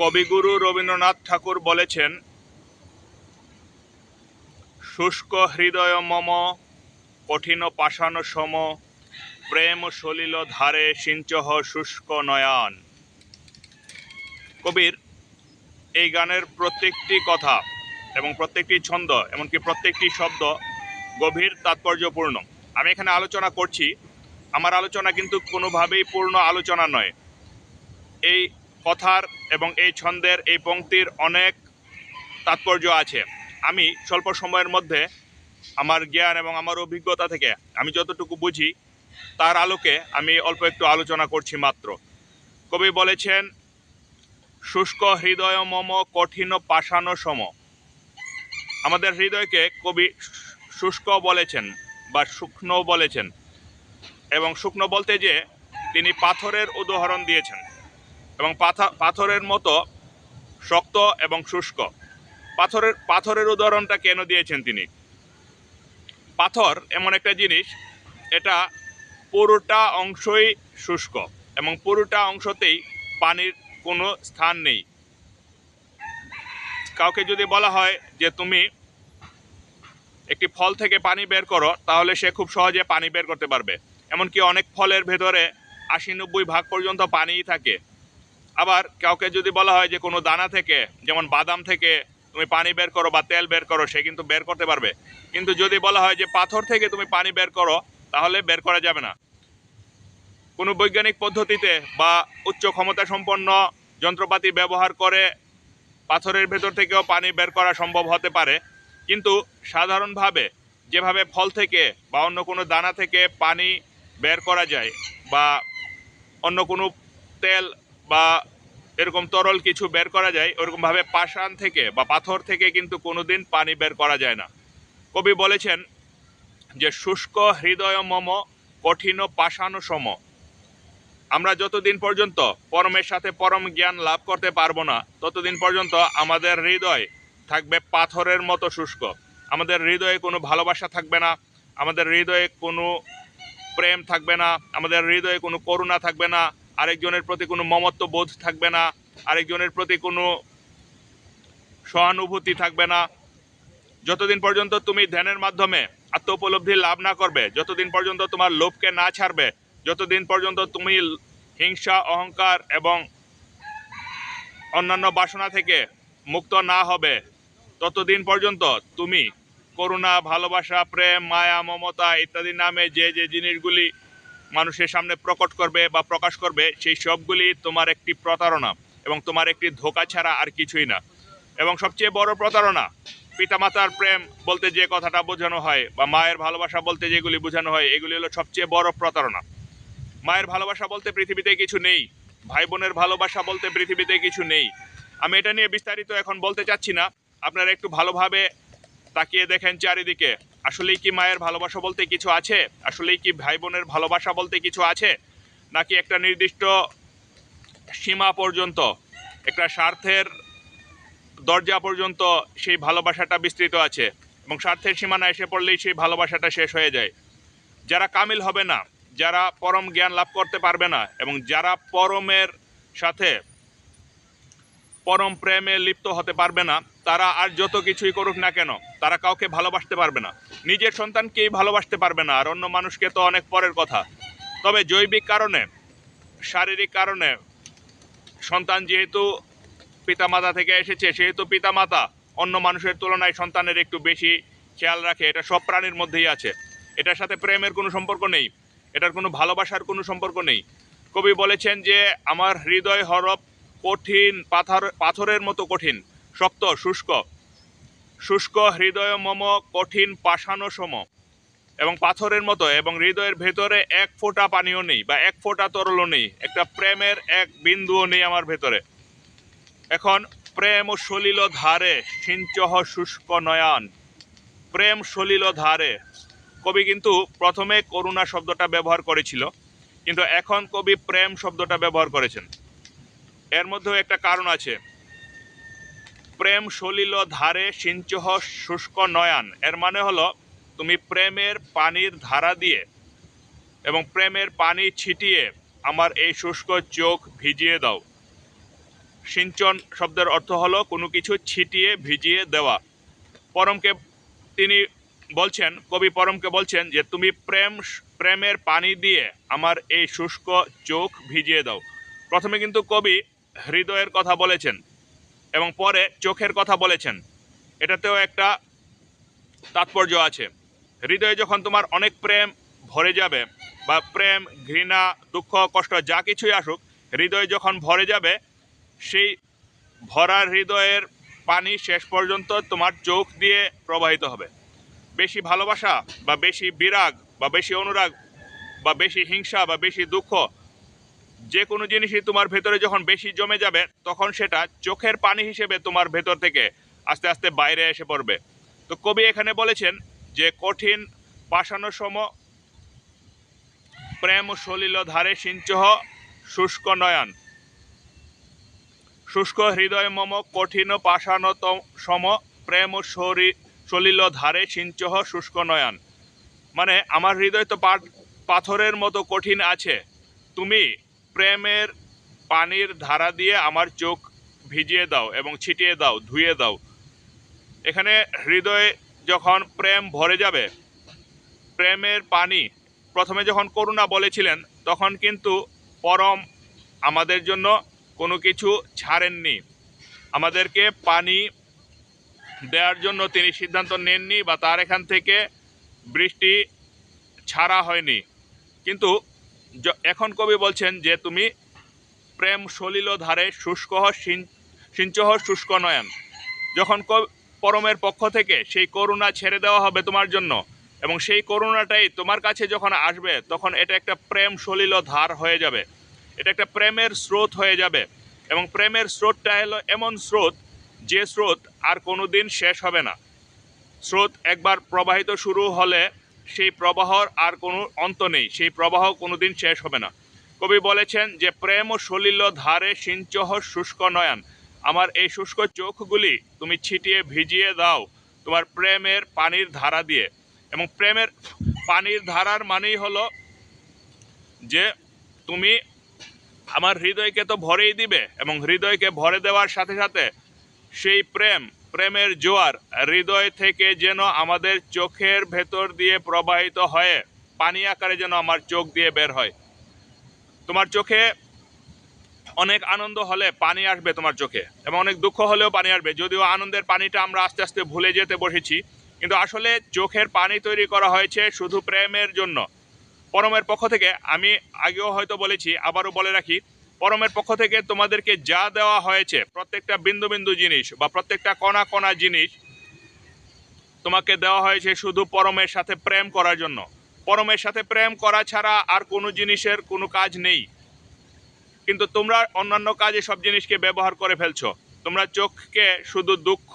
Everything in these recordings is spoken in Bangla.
কবিগুরু রবীন্দ্রনাথ ঠাকুর বলেছেন, শুষ্ক হৃদয় মম, কঠিন পাষাণ সম, প্রেম সলিল ধারে সিঞ্চহ শুষ্ক নয়ান। কবির এই গানের প্রত্যেকটি কথা এবং প্রত্যেকটি ছন্দ এমনকি প্রত্যেকটি শব্দ গভীর তাৎপর্যপূর্ণ। আমি এখানে আলোচনা করছি, আমার আলোচনা কিন্তু কোনোভাবেই পূর্ণ আলোচনা নয়। এই কথার এবং এই ছন্দের এই পংক্তির অনেক তাৎপর্য আছে। আমি স্বল্প সময়ের মধ্যে আমার জ্ঞান এবং আমার অভিজ্ঞতা থেকে আমি যতটুকু বুঝি, তার আলোকে আমি অল্প একটু আলোচনা করছি মাত্র। কবি বলেছেন, শুষ্ক হৃদয় মম কঠিন পাষাণ সম। আমাদের হৃদয়কে কবি শুষ্ক বলেছেন বা শুকনো বলেছেন এবং শুকনো বলতে যে তিনি পাথরের উদাহরণ দিয়েছেন। এবং পাথা পাথরের মতো শক্ত এবং শুষ্ক। পাথরের পাথরের উদাহরণটা কেন দিয়েছেন তিনি? পাথর এমন একটা জিনিস, এটা পুরোটা অংশই শুষ্ক এবং পুরোটা অংশতেই পানির কোনো স্থান নেই। কাউকে যদি বলা হয় যে তুমি একটি ফল থেকে পানি বের করো, তাহলে সে খুব সহজে পানি বের করতে পারবে। এমনকি অনেক ফলের ভেতরে আশি নব্বই ভাগ পর্যন্ত পানিই থাকে। আবার কাউকে যদি বলা হয় যে কোনো দানা থেকে, যেমন বাদাম থেকে তুমি পানি বের করো বা তেল বের করো, সে কিন্তু বের করতে পারবে। কিন্তু যদি বলা হয় যে পাথর থেকে তুমি পানি বের করো, তাহলে বের করা যাবে না। কোনো বৈজ্ঞানিক পদ্ধতিতে বা উচ্চ ক্ষমতা সম্পন্ন যন্ত্রপাতি ব্যবহার করে পাথরের ভেতর থেকেও পানি বের করা সম্ভব হতে পারে। কিন্তু সাধারণভাবে যেভাবে ফল থেকে বা অন্য কোনো দানা থেকে পানি বের করা যায় বা অন্য কোনো তেল বা এরকম তরল কিছু বের করা যায়, ওরকমভাবে পাষাণ থেকে বা পাথর থেকে কিন্তু কোনোদিন পানি বের করা যায় না। কবি বলেছেন যে, শুষ্ক হৃদয় মম, কঠিন পাষাণ সম। আমরা যতদিন পর্যন্ত পরমের সাথে পরম জ্ঞান লাভ করতে পারব না, ততদিন পর্যন্ত আমাদের হৃদয় থাকবে পাথরের মতো শুষ্ক। আমাদের হৃদয়ে কোনো ভালোবাসা থাকবে না, আমাদের হৃদয়ে কোনো প্রেম থাকবে না, আমাদের হৃদয়ে কোনো করুণা থাকবে না আরেকজনের প্রতি কোনো মমত্ব বোধ থাকবে না, আরেকজনের প্রতি কোনো সহানুভূতি থাকবে না। যতদিন পর্যন্ত তুমি ধ্যানের মাধ্যমে আত্ম উপলব্ধি লাভ না করবে, যতদিন পর্যন্ত তোমার লোভকে না ছাড়বে, যতদিন পর্যন্ত তুমি হিংসা, অহংকার এবং অন্যান্য বাসনা থেকে মুক্ত না হবে, ততদিন পর্যন্ত তুমি করুণা, ভালোবাসা, প্রেম, মায়া, মমতা ইত্যাদি নামে যে যে জিনিসগুলি মানুষের সামনে প্রকট করবে বা প্রকাশ করবে, সেই সবগুলি তোমার একটি প্রতারণা এবং তোমার একটি ধোকা ছাড়া আর কিছুই না। এবং সবচেয়ে বড় প্রতারণা, পিতামাতার প্রেম বলতে যে কথাটা বোঝানো হয় বা মায়ের ভালোবাসা বলতে যেগুলি বোঝানো হয়, এগুলি হলো সবচেয়ে বড় প্রতারণা। মায়ের ভালোবাসা বলতে পৃথিবীতে কিছু নেই ভাই বোনের ভালোবাসা বলতে পৃথিবীতে কিছু নেই। আমি এটা নিয়ে বিস্তারিত এখন বলতে চাচ্ছি না। আপনারা একটু ভালোভাবে তাকিয়ে দেখেন চারিদিকে। আসলেই কি মায়ের ভালোবাসা বলতে কিছু আছে? আসলেই কি ভাই বোনের ভালোবাসা বলতে কিছু আছে? নাকি একটা নির্দিষ্ট সীমা পর্যন্ত, একটা স্বার্থের দরজা পর্যন্ত সেই ভালোবাসাটা বিস্তৃত আছে এবং স্বার্থের সীমানা এসে পড়লেই সেই ভালোবাসাটা শেষ হয়ে যায়। যারা কামিল হবে না, যারা পরম জ্ঞান লাভ করতে পারবে না এবং যারা পরমের সাথে পরম প্রেমে লিপ্ত হতে পারবে না তারা আর যত কিছুই করুক না কেন, তারা কাউকে ভালোবাসতে পারবে না। নিজের সন্তানকেই ভালোবাসতে পারবে না, আর অন্য মানুষকে তো অনেক পরের কথা। তবে জৈবিক কারণে, শারীরিক কারণে, সন্তান যেহেতু পিতামাতা থেকে এসেছে, সেহেতু পিতামাতা অন্য মানুষের তুলনায় সন্তানের একটু বেশি খেয়াল রাখে। এটা সব প্রাণীর মধ্যেই আছে। এটার সাথে প্রেমের কোনো সম্পর্ক নেই। এটার কোনো ভালোবাসার কোনো সম্পর্ক নেই। কবি বলেছেন যে, আমার হৃদয় হরফ কঠিন পাথর পাথরের মতো কঠিন। শক্ত, শুষ্ক। শুষ্ক হৃদয় মম কঠিন পাষাণ সম। এবং পাথরের মতো, এবং হৃদয়ের ভেতরে এক ফোঁটা পানিও নেই, বা এক ফোঁটা তরলও নেই। একটা প্রেমের এক বিন্দুও নেই আমার ভেতরে। এখন প্রেম সলিল ধারে, সিঞ্চহ শুষ্ক নয়ান। প্রেম সলিল ধারে। কবি কিন্তু প্রথমে করুণা শব্দটা ব্যবহার করেছিল, কিন্তু এখন কবি প্রেম শব্দটা ব্যবহার করেছেন। এর মধ্যেও একটা কারণ আছে। প্রেম সলিল ধারে সিঞ্চহ শুষ্ক নয়ান। এর মানে হলো, তুমি প্রেমের পানির ধারা দিয়ে এবং প্রেমের পানি ছিটিয়ে আমার এই শুষ্ক চোখ ভিজিয়ে দাও। সিঞ্চন শব্দের অর্থ হলো, কোনো কিছু ছিটিয়ে ভিজিয়ে দেওয়া। পরমকে তিনি বলছেন, কবি পরমকে বলছেন যে, তুমি প্রেম প্রেমের পানি দিয়ে আমার এই শুষ্ক চোখ ভিজিয়ে দাও। প্রথমে কিন্তু কবি হৃদয়ের কথা বলেছেন। এবং পরে চোখের কথা বলেছেন। এটাতেও একটা তাৎপর্য আছে। হৃদয়ে যখন তোমার অনেক প্রেম ভরে যাবে বা প্রেম, ঘৃণা, দুঃখ, কষ্ট যা কিছুই আসুক, হৃদয় যখন ভরে যাবে, সেই ভরা হৃদয়ের পানি শেষ পর্যন্ত তোমার চোখ দিয়ে প্রবাহিত হবে। বেশি ভালোবাসা বা বেশি বিরাগ বা বেশি অনুরাগ বা বেশি হিংসা বা বেশি দুঃখ যে কোনো জিনিসই তোমার ভেতরে যখন বেশি জমে যাবে, তখন সেটা চোখের পানি হিসেবে তোমার ভেতর থেকে আস্তে আস্তে বাইরে এসে পড়বে। তো কবি এখানে বলেছেন যে, কঠিন পাষাণ সম প্রেম সলিল ধারে সিঞ্চহ শুষ্ক নয়ন। শুষ্ক হৃদয় মম কঠিন পাষাণ সম প্রেম সরি, সলিল ধারে সিঞ্চহ শুষ্ক নয়ন। মানে আমার হৃদয় তো পাথরের মতো কঠিন আছে। তুমি প্রেমের পানির ধারা দিয়ে আমার চোখ ভিজিয়ে দাও এবং ছিটিয়ে দাও, ধুয়ে দাও। এখানে হৃদয়ে যখন প্রেম ভরে যাবে, প্রেমের পানি, প্রথমে যখন করুণা বলেছিলেন, তখন কিন্তু পরম আমাদের জন্য কোনো কিছু ছাড়েননি। আমাদেরকে পানি দেওয়ার জন্য তিনি সিদ্ধান্ত নেননি বা তার এখান থেকে বৃষ্টি ছাড়া হয়নি। কিন্তু এখন কবি বলছেন যে তুমি প্রেম সলিল ধারে শুষ্ক সিন- সিঞ্চহ শুষ্ক নয়ন। যখন পরমের পক্ষ থেকে সেই করুণা ছেড়ে দেওয়া হবে তোমার জন্য, এবং সেই করুণাটাই তোমার কাছে যখন আসবে, তখন এটা একটা প্রেম সলিল ধার হয়ে যাবে। এটা একটা প্রেমের স্রোত হয়ে যাবে, এবং প্রেমের স্রোতটা হলো এমন স্রোত যে স্রোত আর কোনো দিন শেষ হবে না। স্রোত একবার প্রবাহিত শুরু হলে সেই প্রবাহর আর কোনো অন্ত নেই, সেই প্রবাহ কোনো দিন শেষ হবে না। কবি বলেছেন যে, প্রেম ও সলিল ধারে সিঞ্চহ শুষ্ক নয়ন। আমার এই শুষ্ক চোখগুলি তুমি ছিটিয়ে ভিজিয়ে দাও তোমার প্রেমের পানির ধারা দিয়ে। এবং প্রেমের পানির ধারার মানেই হলো যে, তুমি আমার হৃদয়কে তো ভরেই দিবে এবং হৃদয়কে ভরে দেওয়ার সাথে সাথে সেই প্রেম প্রেমের জোয়ার, হৃদয় থেকে যেন আমাদের চোখের ভেতর দিয়ে প্রবাহিত হয়ে, পানি আকারে যেন আমার চোখ দিয়ে বের হয়। তোমার চোখে অনেক আনন্দ হলে পানি আসবে তোমার চোখে, এবং অনেক দুঃখ হলেও পানি আসবে। যদিও আনন্দের পানিটা আমরা আস্তে আস্তে ভুলে যেতে বসেছি, কিন্তু আসলে চোখের পানি তৈরি করা হয়েছে শুধু প্রেমের জন্য। পরমের পক্ষ থেকে আমি আগেও হয়তো বলেছি, আবারও বলে রাখি পরমের পক্ষ থেকে তোমাদেরকে যা দেওয়া হয়েছে, প্রত্যেকটা বিন্দু বিন্দু জিনিস বা প্রত্যেকটা কণা কণা জিনিস তোমাকে দেওয়া হয়েছে শুধু পরমের সাথে প্রেম করার জন্য। পরমের সাথে প্রেম করা ছাড়া আর কোনো জিনিসের কোনো কাজ নেই। কিন্তু তোমরা অন্যান্য কাজে সব জিনিসকে ব্যবহার করে ফেলছো। তোমরা চোখকে শুধু দুঃখ,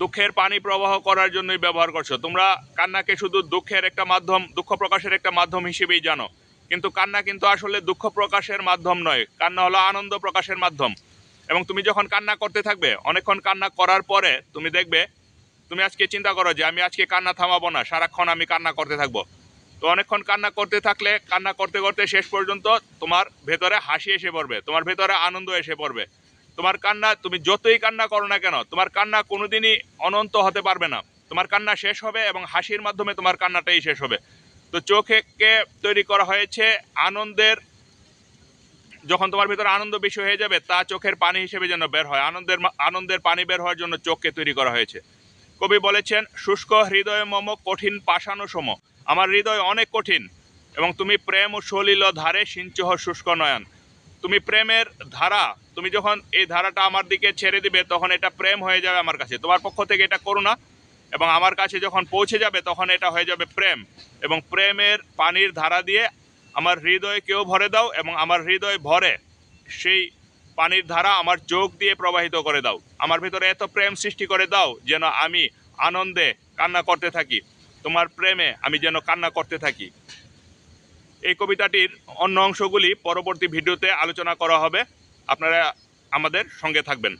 দুঃখের পানি প্রবাহ করার জন্যই ব্যবহার করছ। তোমরা কান্নাকে শুধু দুঃখের একটা মাধ্যম, দুঃখ প্রকাশের একটা মাধ্যম হিসেবেই জানো। কিন্তু কান্না কিন্তু আসলে দুঃখ প্রকাশের মাধ্যম নয়। কান্না হলো আনন্দ প্রকাশের মাধ্যম। এবং তুমি যখন কান্না করতে থাকবে, অনেকক্ষণ কান্না করার পরে তুমি দেখবে, তুমি আজকে চিন্তা করো যে আমি আজকে কান্না থামাবো না, সারাক্ষণ আমি কান্না করতে থাকব। তো অনেকক্ষণ কান্না করতে থাকলে, কান্না করতে করতে শেষ পর্যন্ত তোমার ভেতরে হাসি এসে পড়বে, তোমার ভেতরে আনন্দ এসে পড়বে। তোমার কান্না, তুমি যতই কান্না করো না কেন, তোমার কান্না কোনোদিনই অনন্ত হতে পারবে না। তোমার কান্না শেষ হবে এবং হাসির মাধ্যমে তোমার কান্নাটাই শেষ হবে। তো চোখকে তৈরি করা হয়েছে আনন্দের, যখন তোমার ভিতরে আনন্দ বেশি হয়ে যাবে, তা চোখের পানি হিসেবে যেন বের হয়। আনন্দের আনন্দের পানি বের হওয়ার জন্য চোখকে তৈরি করা হয়েছে। কবি বলেছেন, শুষ্ক হৃদয় মম কঠিন পাষাণ সম। আমার হৃদয় অনেক কঠিন, এবং তুমি প্রেম ও সলিল ধারে সিঞ্চহ শুষ্ক নয়ন। তুমি প্রেমের ধারা, তুমি যখন এই ধারাটা আমার দিকে ছেড়ে দিবে, তখন এটা প্রেম হয়ে যাবে আমার কাছে। তোমার পক্ষ থেকে এটা করুণা এবং আমার কাছে যখন পৌঁছে যাবে, তখন এটা হয়ে যাবে প্রেম। এবং প্রেমের পানির ধারা দিয়ে আমার হৃদয়কেও ভরে দাও এবং আমার হৃদয় ভরে সেই পানির ধারা আমার চোখ দিয়ে প্রবাহিত করে দাও। আমার ভিতরে এত প্রেম সৃষ্টি করে দাও যেন আমি আনন্দে কান্না করতে থাকি। তোমার প্রেমে আমি যেন কান্না করতে থাকি। এই কবিতাটির অন্য অংশগুলি পরবর্তী ভিডিওতে আলোচনা করা হবে। আপনারা আমাদের সঙ্গে থাকবেন।